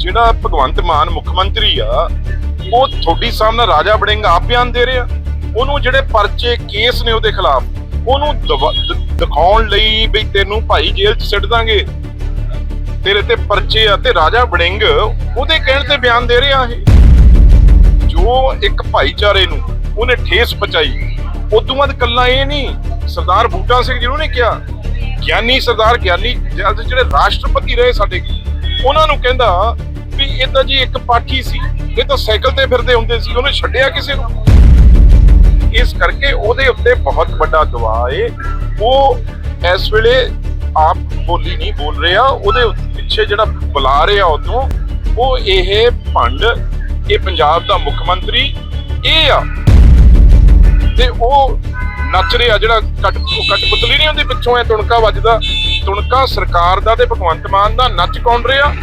ਜਿਹੜਾ ਭਗਵੰਤ ਮਾਨ ਮੁੱਖ ਮੰਤਰੀ ਆ, ਉਹ ਤੁਹਾਡੀ ਸਾਹਮਣੇ ਰਾਜਾ ਵੜਿੰਗ ਆਪ ਬਿਆਨ ਦੇ ਰਿਹਾ। ਉਹਨੂੰ ਜਿਹੜੇ ਪਰਚੇ ਕੇਸ ਨੇ ਉਹਦੇ ਖਿਲਾਫ, ਉਹਨੂੰ ਦਿਖਾਉਣ ਲਈ ਵੀ ਤੈਨੂੰ ਭਾਈ ਜੇਲ੍ਹ 'ਚ ਸਿੱਟ ਦਾਂਗੇ। ਤੇਰੇ ਤੇ ਪਰਚੇ ਆ ਤੇ ਰਾਜਾ ਵੜਿੰਗ ਉਹਦੇ ਕਹਿਣ ਤੇ ਬਿਆਨ ਦੇ ਰਿਹਾ ਇਹ। ਜੋ ਇੱਕ ਭਾਈਚਾਰੇ ਨੂੰ ਉਹਨੇ ਠੇਸ ਪਹੁੰਚਾਈ, ਉਦੋਂ ਬਾਅਦ ਕੱਲਾ ਇਹ ਨਹੀਂ, ਸਰਦਾਰ ਬੂਟਾ ਸਿੰਘ ਜਿਹਨੂੰ ਨੇ ਕਿਹਾ। ਗਿਆਨੀ ਸਰਦਾਰ ਗਿਆਨੀ ਜਿਹੜੇ ਰਾਸ਼ਟਰਪਤੀ ਰਹੇ ਸਾਡੇ ਉਹਨਾਂ ਨੂੰ ਕਹਿੰਦਾ ਇਹ ਤਾਂ ਜੀ ਇੱਕ ਪਾਠੀ ਸੀ। ਇਹ ਤਾਂ ਸਾਈਕਲ ਤੇ ਫਿਰਦੇ ਹੁੰਦੇ ਸੀ। ਉਹਨੇ ਛੱਡਿਆ ਕਿਸੇ ਨੂੰ। ਇਸ ਕਰਕੇ ਉਹਦੇ ਉੱਤੇ ਬਹੁਤ ਵੱਡਾ ਦਬਾਅ ਏ। ਉਹ ਇਸ ਵੇਲੇ ਆਪ ਬੋਲੀ ਨਹੀਂ ਬੋਲ ਰਿਹਾ। ਉਹਦੇ ਪਿੱਛੇ ਜਿਹੜਾ ਬੁਲਾ ਰਿਹਾ ਉਦੋਂ ਉਹ ਇਹ ਭੰਡ, ਇਹ ਪੰਜਾਬ ਦਾ ਮੁੱਖ ਮੰਤਰੀ, ਇਹ ਆ। ਤੇ ਉਹ ਨੱਚ ਰਿਹਾ ਜਿਹੜਾ ਕੱਟ ਕੱਟ ਪੁਤਲੀ ਨਹੀਂ ਹੁੰਦੀ ਪਿੱਛੋਂ, ਇਹ ਤੁਣਕਾ ਵੱਜਦਾ। ਤੁਣਕਾ ਸਰਕਾਰ ਦਾ ਤੇ ਭਗਵੰਤ ਮਾਨ ਦਾ ਨੱਚ ਕੌਣ ਰਿਹਾ?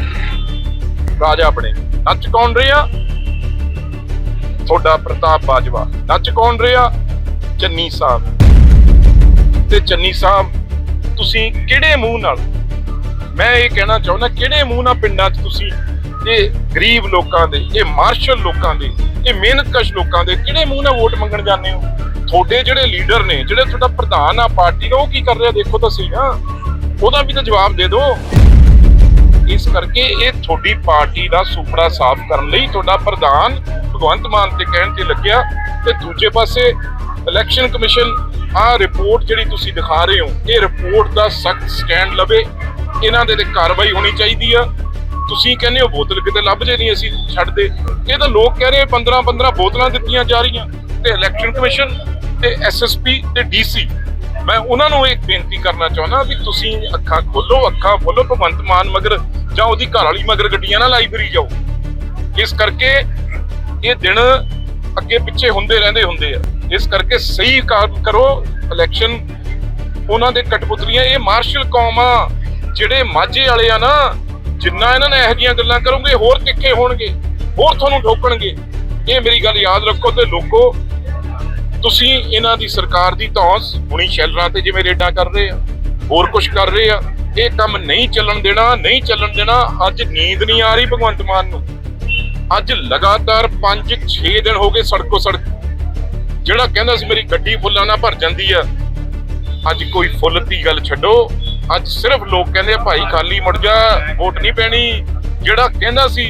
ਰਾਜਾ ਬਣੇ ਨੱਚ ਕੌਣ ਰਿਹਾ? ਤੁਹਾਡਾ ਪ੍ਰਤਾਪ ਬਾਜਵਾ। ਨੱਚ ਕੌਣ ਰਿਹਾ? ਚੰਨੀ ਸਾਹਿਬ। ਤੇ ਚੰਨੀ ਸਾਹਿਬ, ਤੁਸੀਂ ਕਿਹੜੇ ਮੂੰਹ ਨਾਲ? ਮੈਂ ਇਹ ਕਹਿਣਾ ਚਾਹੁੰਦਾ, ਕਿਹੜੇ ਮੂੰਹ ਨਾਲ ਪਿੰਡਾਂ 'ਚ ਤੁਸੀਂ ਇਹ ਗਰੀਬ ਲੋਕਾਂ ਦੇ, ਇਹ ਮਾਰਸ਼ਲ ਲੋਕਾਂ ਦੇ, ਇਹ ਮਿਹਨਤਕਸ਼ ਲੋਕਾਂ ਦੇ ਕਿਹੜੇ ਮੂੰਹ ਨਾਲ ਵੋਟ ਮੰਗਣ ਜਾਂਦੇ ਹੋ? ਤੁਹਾਡੇ ਜਿਹੜੇ ਲੀਡਰ ਨੇ, ਜਿਹੜੇ ਤੁਹਾਡਾ ਪ੍ਰਧਾਨ ਆ, ਪਾਰਟੀ ਦਾ, ਉਹ ਕੀ ਕਰ ਰਿਹਾ? ਦੇਖੋ ਤਾਂ ਸਹੀ ਨਾ ਉਹਦਾ ਵੀ ਤਾਂ ਜਵਾਬ ਦੇ ਦਿਓ। ਇਸ ਕਰਕੇ ਇਹ ਤੁਹਾਡੀ ਪਾਰਟੀ ਦਾ ਸੁਪੜਾ ਸਾਫ਼ ਕਰਨ ਲਈ ਤੁਹਾਡਾ ਪ੍ਰਧਾਨ ਭਗਵੰਤ ਮਾਨ ਤੇ ਕਹਿਣ ਤੇ ਲੱਗਿਆ ਤੇ ਦੂਜੇ ਪਾਸੇ ਇਲੈਕਸ਼ਨ ਕਮਿਸ਼ਨ ਆਹ ਰਿਪੋਰਟ ਜਿਹੜੀ ਤੁਸੀਂ ਦਿਖਾ ਰਹੇ ਹੋ, ਇਹ ਰਿਪੋਰਟ ਦਾ ਸਖਤ ਸਟੈਂਡ ਲਵੇ, ਇਹਨਾਂ ਦੇ ਤੇ ਕਾਰਵਾਈ ਹੋਣੀ ਚਾਹੀਦੀ ਆ। ਤੁਸੀਂ ਕਹਿੰਦੇ ਹੋ ਬੋਤਲ ਕਿਤੇ ਲੱਭ ਜੇ ਨਹੀਂ ਅਸੀਂ ਛੱਡਦੇ ਇਹ ਤਾਂ ਲੋਕ ਕਹਿ ਰਹੇ 15 15 ਬੋਤਲਾਂ ਦਿੱਤੀਆਂ ਜਾ ਰਹੀਆਂ, ਤੇ ਇਲੈਕਸ਼ਨ ਕਮਿਸ਼ਨ ਤੇ ਐਸਐਸਪੀ ਤੇ ਡੀਸੀ ਮੈਂ ਉਹਨਾਂ ਨੂੰ ਇੱਕ ਬੇਨਤੀ ਕਰਨਾ ਚਾਹੁੰਦਾ ਵੀ ਤੁਸੀਂ ਅੱਖਾਂ ਖੋਲੋ ਅੱਖਾਂ ਖੋਲੋ ਭਗਵੰਤ ਮਾਨ ਮਗਰ, ਜਾਂ ਉਹਦੀ ਘਰ ਵਾਲੀ ਮਗਰ ਗੱਡੀਆਂ ਨਾ ਲਾਈ ਫਿਰੀ ਜਾਓ। ਇਸ ਕਰਕੇ ਇਹ ਦਿਨ ਅੱਗੇ ਪਿੱਛੇ ਹੁੰਦੇ ਰਹਿੰਦੇ ਹੁੰਦੇ ਆ। ਇਸ ਕਰਕੇ ਸਹੀ ਕਾਰਨ ਕਰੋ ਇਲੈਕਸ਼ਨ ਉਹਨਾਂ ਦੇ ਕਟਪੁਤਲੀਆਂ ਇਹ ਮਾਰਸ਼ਲ ਕੌਮ ਆ, ਜਿਹੜੇ ਮਾਝੇ ਵਾਲੇ ਆ ਨਾ, ਜਿੰਨਾ ਇਹਨਾਂ ਨੇ ਇਹੋ ਜਿਹੀਆਂ ਗੱਲਾਂ ਕਰੋਗੇ, ਹੋਰ ਤਿੱਖੇ ਹੋਣਗੇ, ਹੋਰ ਤੁਹਾਨੂੰ ਠੋਕਣਗੇ। ਇਹ ਮੇਰੀ ਗੱਲ ਯਾਦ ਰੱਖੋ ਤੇ ਲੋਕੋ ਤੁਸੀਂ ਇਹਨਾਂ ਦੀ ਸਰਕਾਰ ਦੀ ਧੌਂਸ ਹੁਣੀ ਸ਼ੈਲਰਾਂ ਤੇ ਜਿਵੇਂ ਰੇਡਾਂ ਕਰ ਰਹੇ ਆ, ਹੋਰ ਕੁਝ ਕਰ ਰਹੇ ਆ, ਇਹ ਕੰਮ ਨਹੀਂ ਚੱਲਣ ਦੇਣਾ, ਨਹੀਂ ਚੱਲਣ ਦੇਣਾ, ਅੱਜ ਨੀਂਦ ਨਹੀਂ ਆ ਰਹੀ ਭਗਵੰਤ ਮਾਨ ਨੂੰ। ਅੱਜ ਲਗਾਤਾਰ 5-6 ਦਿਨ ਹੋ ਗਏ ਸੜਕੋ ਸੜਕ। ਜਿਹੜਾ ਕਹਿੰਦਾ ਸੀ ਮੇਰੀ ਗੱਡੀ ਫੁੱਲਾਂ ਨਾਲ ਭਰ ਜਾਂਦੀ ਆ, ਅੱਜ ਕੋਈ ਫੁੱਲ ਦੀ ਗੱਲ ਛੱਡੋ। ਅੱਜ ਸਿਰਫ ਲੋਕ ਕਹਿੰਦੇ ਆ, ਭਾਈ ਖਾਲੀ ਮੁੜ ਜਾ, ਵੋਟ ਨਹੀਂ ਪੈਣੀ। ਜਿਹੜਾ ਕਹਿੰਦਾ ਸੀ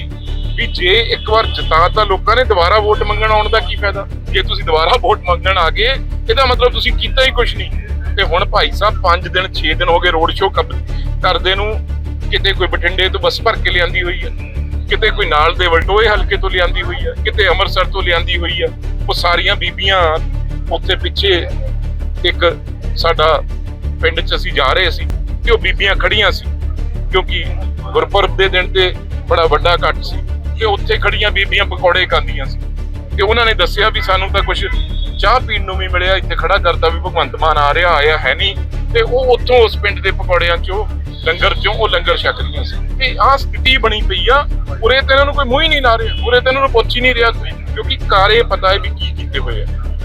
ਵੀ ਜੇ ਇੱਕ ਵਾਰ ਜਿਤਾਤਾ ਲੋਕਾਂ ਨੇ ਦੁਬਾਰਾ ਵੋਟ ਮੰਗਣ ਆਉਣ ਦਾ ਕੀ ਫਾਇਦਾ? ਜੇ ਤੁਸੀਂ ਦੁਬਾਰਾ ਵੋਟ ਮੰਗਣ ਆ ਗਏ, ਇਹਦਾ ਮਤਲਬ ਤੁਸੀਂ ਕੀਤਾ ਹੀ ਕੁਝ ਨਹੀਂ। ਤੇ ਹੁਣ ਭਾਈ ਸਾਹਿਬ 5 ਦਿਨ 6 ਦਿਨ ਹੋ ਗਏ ਰੋਡ ਸ਼ੋਅ ਕਰਦੇ ਨੂੰ, ਕਿਤੇ ਕੋਈ ਬਠਿੰਡੇ ਤੋਂ ਬੱਸ ਭਰ ਕੇ ਲਿਆਂਦੀ ਹੋਈ ਹੈ ਕਿਤੇ ਕੋਈ ਨਾਲ ਦੇ ਵਲਟੋਏ ਹਲਕੇ ਤੋਂ ਲਿਆਂਦੀ ਹੋਈ ਹੈ ਕਿਤੇ ਅੰਮ੍ਰਿਤਸਰ ਤੋਂ ਲਿਆਂਦੀ ਹੋਈ ਹੈ ਉਹ ਸਾਰੀਆਂ ਬੀਬੀਆਂ ਉੱਥੇ ਪਿੱਛੇ ਇੱਕ ਸਾਡਾ ਪਿੰਡ 'ਚ ਅਸੀਂ ਜਾ ਰਹੇ ਸੀ ਤੇ ਉਹ ਬੀਬੀਆਂ ਖੜੀਆਂ ਸੀ, ਕਿਉਂਕਿ ਗੁਰਪੁਰਬ ਦੇ ਦਿਨ ਤੇ ਬੜਾ ਵੱਡਾ ਇਕੱਠ ਸੀ। ਤੇ ਉੱਥੇ ਖੜੀਆਂ ਬੀਬੀਆਂ ਪਕੌੜੇ ਖਾਂਦੀਆਂ ਸੀ। ਤੇ ਉਹਨਾਂ ਨੇ ਦੱਸਿਆ ਵੀ ਸਾਨੂੰ ਤਾਂ ਕੁਝ ਚਾਹ ਪੀਣ ਨੂੰ ਵੀ ਮਿਲਿਆ, ਇੱਥੇ ਖੜਾ ਕਰਤਾ ਵੀ ਭਗਵੰਤ ਮਾਨ ਆ ਰਿਹਾ, ਆਇਆ ਹੈ ਨਹੀਂ। ਤੇ ਉਹ ਉੱਥੋਂ ਉਸ ਪਿੰਡ ਦੇ ਪਕੌੜਿਆਂ ਚੋਂ, ਲੰਗਰ ਚੋਂ ਉਹ ਲੰਗਰ ਛਕ ਰਹੀਆਂ ਸੀ। ਤੇ ਆਹ ਸਥਿਤੀ ਬਣੀ ਪਈ ਆ, ਉਰੇ ਤੇ ਇਹਨਾਂ ਨੂੰ ਕੋਈ ਮੂੰਹ ਹੀ ਨਹੀਂ ਲਾ ਰਿਹਾ, ਉਰੇ ਤੇ ਇਹਨਾਂ ਨੂੰ ਪੁੱਛ ਹੀ ਨਹੀਂ ਰਿਹਾ ਕੋਈ, ਕਿਉਂਕਿ ਕਾਰੇ ਪਤਾ ਹੈ ਵੀ ਕੀ ਕੀਤੇ ਹੋਏ ਆ।